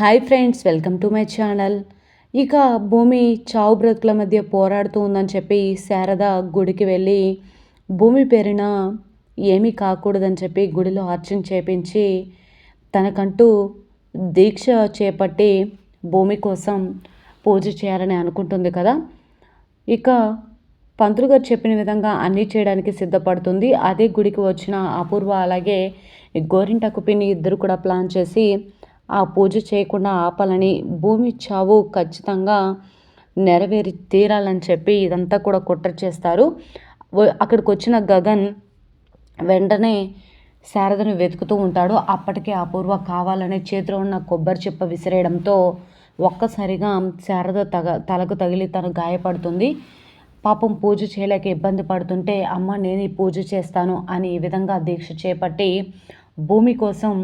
Hi friends welcome to my channel ఇక భూమి చావు బ్రతుకుల మధ్య పోరాడుతూ ఉందని చెప్పి శారద గుడికి వెళ్ళి భూమి పేరున ఏమీ కాకూడదని చెప్పి గుడిలో అర్చన చేపించి తనకంటూ దీక్ష చేపట్టి భూమి కోసం పూజ చేయాలని అనుకుంటుంది కదా. ఇక పంతులు గారు చెప్పిన విధంగా అన్నీ చేయడానికి సిద్ధపడుతుంది. అదే గుడికి వచ్చిన అపూర్వ అలాగే గోరింటకు పిన్ని ఇద్దరు కూడా ప్లాన్ చేసి ఆ పూజ చేయకుండా ఆపాలని భూమి చావు ఖచ్చితంగా నెరవేరి తీరాలని చెప్పి ఇదంతా కూడా కుట్ర చేస్తారు. అక్కడికి వచ్చిన గగన్ వెంటనే శారదను వెతుకుతూ ఉంటాడు. అప్పటికే అపూర్వ కావాలనే చేతిలో ఉన్న కొబ్బరి చిప్ప విసిరేయడంతో ఒక్కసారిగా శారద తగ తలకు తగిలి తను గాయపడుతుంది. పాపం పూజ చేయలేక ఇబ్బంది పడుతుంటే అమ్మ నేను ఈ పూజ చేస్తాను అని ఈ విధంగా దీక్ష చేపట్టి భూమి కోసం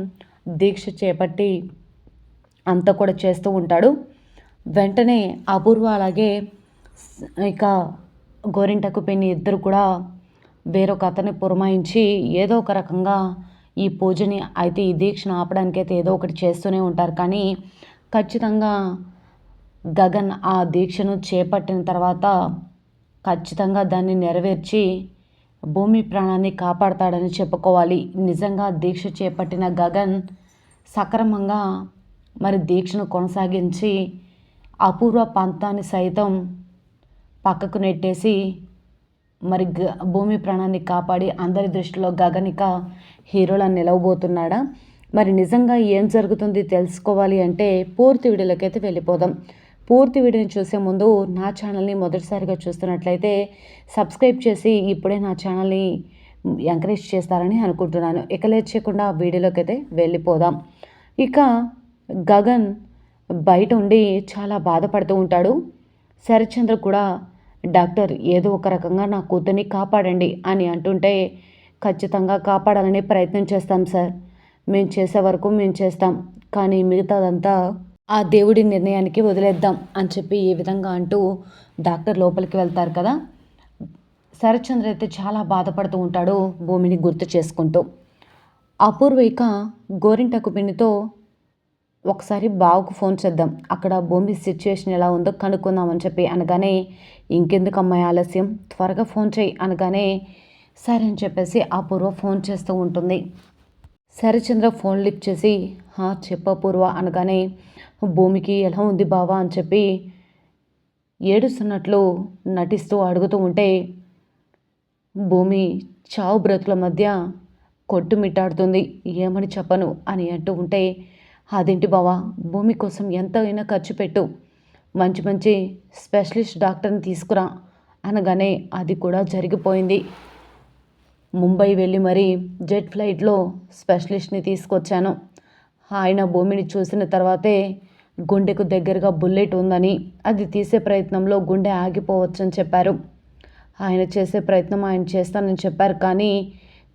దీక్ష చేపట్టి అంతా కూడా చేస్తూ ఉంటాడు. వెంటనే అపూర్వ అలాగే ఇక గోరింటకు పిన్ని ఇద్దరు కూడా వేరొక అతన్ని పురమాయించి ఏదో ఒక రకంగా ఈ పూజని అయితే ఈ దీక్షను ఆపడానికైతే ఏదో ఒకటి చేస్తూనే ఉంటారు. కానీ ఖచ్చితంగా గగన్ ఆ దీక్షను చేపట్టిన తర్వాత ఖచ్చితంగా దాన్ని నెరవేర్చి భూమి ప్రాణాన్ని కాపాడతాడని చెప్పుకోవాలి. నిజంగా దీక్ష చేపట్టిన గగన్ సక్రమంగా మరి దీక్షను కొనసాగించి అపూర్వ పంతాన్ని సైతం పక్కకు నెట్టేసి మరి గ భూమి ప్రాణాన్ని కాపాడి అందరి దృష్టిలో గగనిక హీరోలా నిలవబోతున్నాడా? మరి నిజంగా ఏం జరుగుతుంది తెలుసుకోవాలి అంటే పూర్తి వీడియోలోకైతే వెళ్ళిపోదాం. పూర్తి వీడియోని చూసే ముందు నా ఛానల్ని మొదటిసారిగా చూస్తున్నట్లయితే సబ్స్క్రైబ్ చేసి ఇప్పుడే నా ఛానల్ని ఎంకరేజ్ చేస్తారని అనుకుంటున్నాను. ఇక లేచేయకుండా వీడియోలోకి అయితే వెళ్ళిపోదాం. ఇక గగన్ బయట ఉండి చాలా బాధపడుతూ ఉంటాడు. శరత్చంద్ర కూడా డాక్టర్ ఏదో ఒక రకంగా నా కూతుర్ని కాపాడండి అని అంటుంటే ఖచ్చితంగా కాపాడాలని ప్రయత్నం చేస్తాం సార్. మేము చేసే వరకు మేము చేస్తాం. కానీ మిగతాదంతా ఆ దేవుడి నిర్ణయానికి వదిలేద్దాం అని చెప్పి ఈ విధంగా అంటూ డాక్టర్ లోపలికి వెళ్తారు కదా. శరత్చంద్ర అయితే చాలా బాధపడుతూ ఉంటాడు భూమిని గుర్తు చేసుకుంటూ. అపూర్వ ఇక గోరింటకు పిన్నితో ఒకసారి బావుకు ఫోన్ చేద్దాం. అక్కడ భూమి సిచ్యువేషన్ ఎలా ఉందో కనుక్కుందామని చెప్పి అనగానే ఇంకెందుకు అమ్మాయి ఆలస్యం? త్వరగా ఫోన్ చేయి అనగానే సరే అని చెప్పేసి అపూర్వ ఫోన్ చేస్తూ ఉంటుంది. శరచంద్ర ఫోన్ లిఫ్ట్ చేసి "హా, చెప్పు అపూర్వ అనగానే భూమికి ఎలా ఉంది బావా అని చెప్పి ఏడుస్తున్నట్లు నటిస్తూ అడుగుతూ ఉంటే భూమి చావు బ్రతుల మధ్య కొట్టుమిట్టాడుతుంది. ఏమని చెప్పను? అని అంటూ ఉంటే అదేంటి బావా? భూమి కోసం ఎంతైనా ఖర్చు పెట్టు. మంచి మంచి స్పెషలిస్ట్ డాక్టర్ని తీసుకురా. అనగానే అది కూడా జరిగిపోయింది. ముంబై వెళ్ళి మరీ జెట్ ఫ్లైట్లో స్పెషలిస్ట్ని తీసుకొచ్చాను. ఆయన భూమిని చూసిన తర్వాతే గుండెకు దగ్గరగా బుల్లెట్ ఉందని అది తీసే ప్రయత్నంలో గుండె ఆగిపోవచ్చని చెప్పారు. ఆయన చేసే ప్రయత్నం ఆయన చేస్తానని చెప్పారు కానీ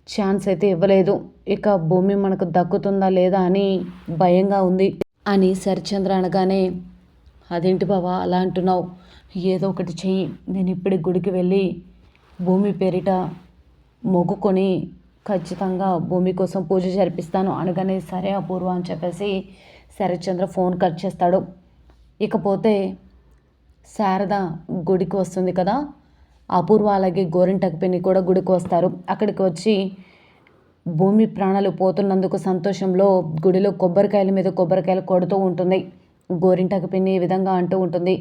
ఛాన్స్ అయితే ఇవ్వలేదు. ఇక భూమి మనకు దక్కుతుందా లేదా అని భయంగా ఉంది. అని సరిచంద్ర అనగానే అదేంటి బావా అలా అంటున్నావు. ఏదో ఒకటి చెయ్యి. నేను ఇప్పుడే గుడికి వెళ్ళి భూమి పేరిట మొగ్గుకొని ఖచ్చితంగా భూమి కోసం పూజ జరిపిస్తాను అనగానే సరే అపూర్వ అని చెప్పేసి శరత్చంద్ర ఫోన్ కట్ చేస్తాడు. ఇకపోతే శారద గుడికి వస్తుంది కదా అపూర్వ అలాగే గోరింటకు పిన్ని కూడా గుడికి వస్తారు అక్కడికి వచ్చి భూమి ప్రాణాలు పోతున్నందుకు సంతోషంలో గుడిలో కొబ్బరికాయల మీద కొబ్బరికాయలు కొడుతూ ఉంటుంది. గోరింటకు పిన్ని ఈ విధంగా అంటూ ఉంటుంది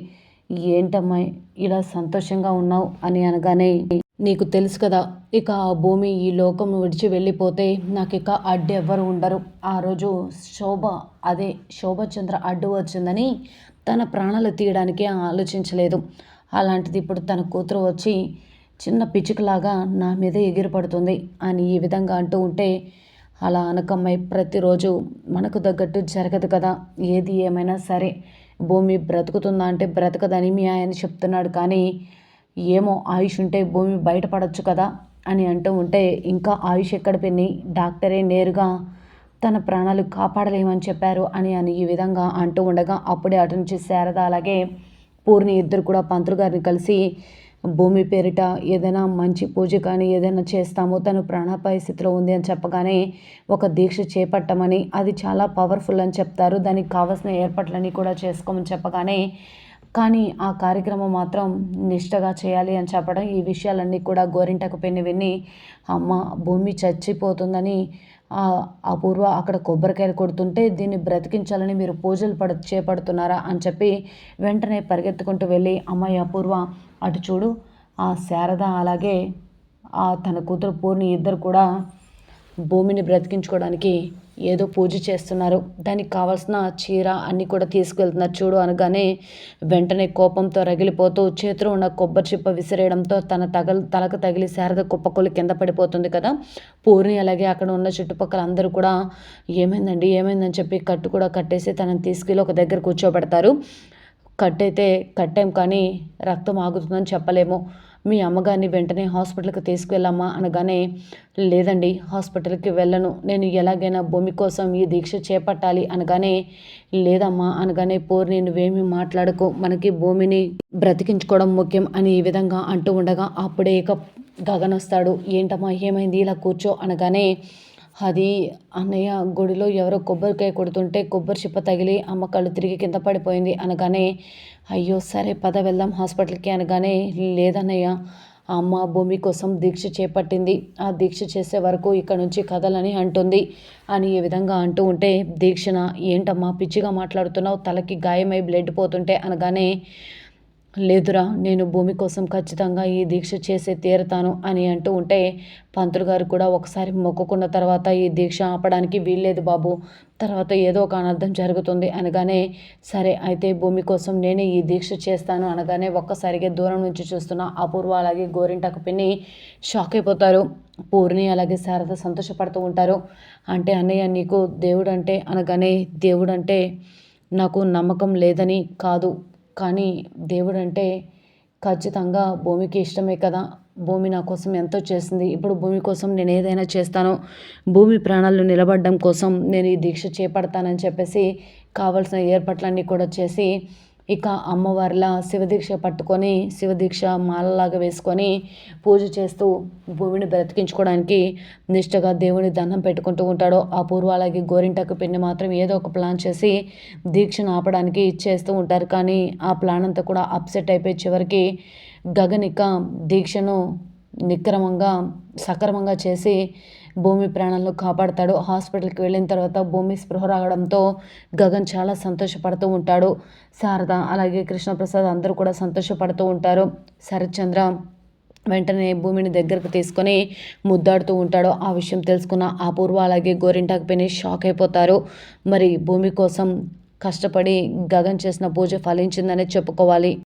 ఏంటమ్మా ఇలా సంతోషంగా ఉన్నావు? అని అనగానే నీకు తెలుసు కదా ఇక ఆ భూమి ఈ లోకం విడిచి వెళ్ళిపోతే నాకు ఇక అడ్డు ఎవ్వరు ఉండరు. ఆ రోజు శోభ అదే శోభచంద్ర అడ్డు వచ్చిందని తన ప్రాణాలు తీయడానికి ఆలోచించలేదు. అలాంటిది ఇప్పుడు తన కూతురు వచ్చి చిన్న పిచ్చుకలాగా నా మీద ఎగిరిపడుతుంది అని ఈ విధంగా అంటూ ఉంటే అలా అనకమ్మాయి ప్రతిరోజు మనకు తగ్గట్టు జరగదు కదా. ఏది ఏమైనా సరే భూమి బ్రతుకుతుందా అంటే బ్రతకదని మీ ఆయన చెప్తున్నాడు కానీ ఏమో ఆయుష్ ఉంటే భూమి బయటపడొచ్చు కదా అని అంటూ ఉంటే ఇంకా ఆయుష్ ఎక్కడ పిన్ని? డాక్టరే నేరుగా తన ప్రాణాలు కాపాడలేమని చెప్పారు అని అని ఈ విధంగా అంటూ ఉండగా అప్పుడే అటు నుంచి శారద అలాగే పూర్ణి ఇద్దరు కూడా పంతులు గారిని కలిసి భూమి పేరిట ఏదైనా మంచి పూజ కానీ ఏదైనా చేస్తాము తను ప్రాణాపాయ స్థితిలో ఉంది అని చెప్పగానే ఒక దీక్ష చేపట్టమని అది చాలా పవర్ఫుల్ అని చెప్తారు. దానికి కావాల్సిన ఏర్పాట్లన్నీ కూడా చేసుకోమని చెప్పగానే కానీ ఆ కార్యక్రమం మాత్రం నిష్టగా చేయాలి అని చెప్పడం ఈ విషయాలన్నీ కూడా గోరింటకు పెన్ని విని అమ్మ భూమి చచ్చిపోతుందని అపూర్వ అక్కడ కొబ్బరికాయలు కొడుతుంటే దీన్ని బ్రతికించాలని మీరు పూజలు పడ చేపడుతున్నారా అని చెప్పి వెంటనే పరిగెత్తుకుంటూ వెళ్ళి అమ్మాయి అపూర్వ అటు చూడు ఆ శారద అలాగే తన కూతురు పూర్ణి ఇద్దరు కూడా భూమిని బ్రతికించుకోవడానికి ఏదో పూజ చేస్తున్నారు. దానికి కావాల్సిన చీర అన్నీ కూడా తీసుకెళ్తున్నారు చూడు అనగానే వెంటనే కోపంతో రగిలిపోతూ చేతిలో ఉన్న కొబ్బరి చిప్ప విసిరేయడంతో తన తగల తలకు తగిలి శారద కుప్పకొలు కింద పడిపోతుంది కదా. పూర్ణి అలాగే అక్కడ ఉన్న చుట్టుపక్కల అందరూ కూడా ఏమైందండి ఏమైందని చెప్పి కట్టు కూడా కట్టేసి తనని తీసుకెళ్ళి ఒక దగ్గర కూర్చోబెడతారు. కట్టయితే కట్టాం కానీ రక్తం ఆగుతుందని చెప్పలేము. మీ అమ్మగారిని వెంటనే హాస్పిటల్కి తీసుకువెళ్ళమ్మా అనగానే లేదండి హాస్పిటల్కి వెళ్ళను. నేను ఎలాగైనా భూమి కోసం ఈ దీక్ష చేపట్టాలి అనగానే లేదమ్మా అనగానే పూర్ణి నువ్వేమీ మాట్లాడుకో. మనకి భూమిని బ్రతికించుకోవడం ముఖ్యం అని ఈ విధంగా అంటూ ఉండగా అప్పుడే ఇక గగన్ వస్తాడు ఏంటమ్మా ఏమైంది? ఇలా కూర్చో అనగానే అది అన్నయ్య గుడిలో ఎవరో కొబ్బరికాయ కొడుతుంటే కొబ్బరి చిప్ప తగిలి అమ్మ కళ్ళు తిరిగి కింద పడిపోయింది అనగానే అయ్యో సరే పద వెళ్దాం హాస్పిటల్కి అనగానే లేదన్నయ్య అమ్మ భూమి కోసం దీక్ష చేపట్టింది. ఆ దీక్ష చేసే వరకు ఇక్కడ నుంచి కదలని అంటుంది అని ఈ విధంగా అంటూ ఉంటే దీక్షణ ఏంటమ్మా పిచ్చిగా మాట్లాడుతున్నావు తలకి గాయమై బ్లడ్ పోతుంటే అనగానే లేదురా నేను భూమి కోసం ఖచ్చితంగా ఈ దీక్ష చేసే తీరతాను అని అంటూ ఉంటే పంతులు గారు కూడా ఒకసారి మొక్కుకున్న తర్వాత ఈ దీక్ష ఆపడానికి వీల్లేదు బాబు. తర్వాత ఏదో ఒక అనర్థం జరుగుతుంది అనగానే సరే అయితే భూమి కోసం నేనే ఈ దీక్ష చేస్తాను అనగానే ఒక్కసారిగా దూరం నుంచి చూస్తున్న అపూర్వ అలాగే గోరింటకు పిన్ని షాక్ అయిపోతారు. పూర్ణి అలాగే శారద సంతోషపడుతూ ఉంటారు. అంటే అన్నయ్య నీకు దేవుడు అంటే అనగానే దేవుడు అంటే నాకు నమ్మకం లేదని కాదు. కానీ దేవుడు అంటే ఖచ్చితంగా భూమికి ఇష్టమే కదా. భూమి నా కోసం ఎంతో చేసింది. ఇప్పుడు భూమి కోసం నేను ఏదైనా చేస్తానో భూమి ప్రాణాలు నిలబడడం కోసం నేను ఈ దీక్ష చేపడతానని చెప్పేసి కావలసిన ఏర్పాట్లన్నీ కూడా చేసి ఇక అమ్మవారిలా శివదీక్ష పట్టుకొని శివదీక్ష మాలలాగా వేసుకొని పూజ చేస్తూ భూమిని బ్రతికించుకోవడానికి నిష్టగా దేవుని దండం పెట్టుకుంటూ ఉంటాడు. ఆ పూర్వ అలాగే గోరింటకు పిన్ని మాత్రం ఏదో ఒక ప్లాన్ చేసి దీక్షను ఆపడానికి చేస్తూ ఉంటారు. కానీ ఆ ప్లాన్ అంతా కూడా అప్సెట్ అయిపోయి చివరికి గగనిక దీక్షను నిక్రమంగా సక్రమంగా చేసి భూమి ప్రాణాలను కాపాడతాడు. హాస్పిటల్కి వెళ్ళిన తర్వాత భూమి స్పృహ రావడంతో గగన్ చాలా సంతోషపడుతూ ఉంటాడు. శారద అలాగే కృష్ణప్రసాద్ అందరూ కూడా సంతోషపడుతూ ఉంటారు. శరత్చంద్ర వెంటనే భూమిని దగ్గరకు తీసుకొని ముద్దాడుతూ ఉంటాడు. ఆ విషయం తెలుసుకున్న అపూర్వ అలాగే గోరింటాకు పెని షాక్ అయిపోతారు. మరి భూమి కోసం కష్టపడి గగన్ చేసిన పూజ ఫలించిందనే చెప్పుకోవాలి.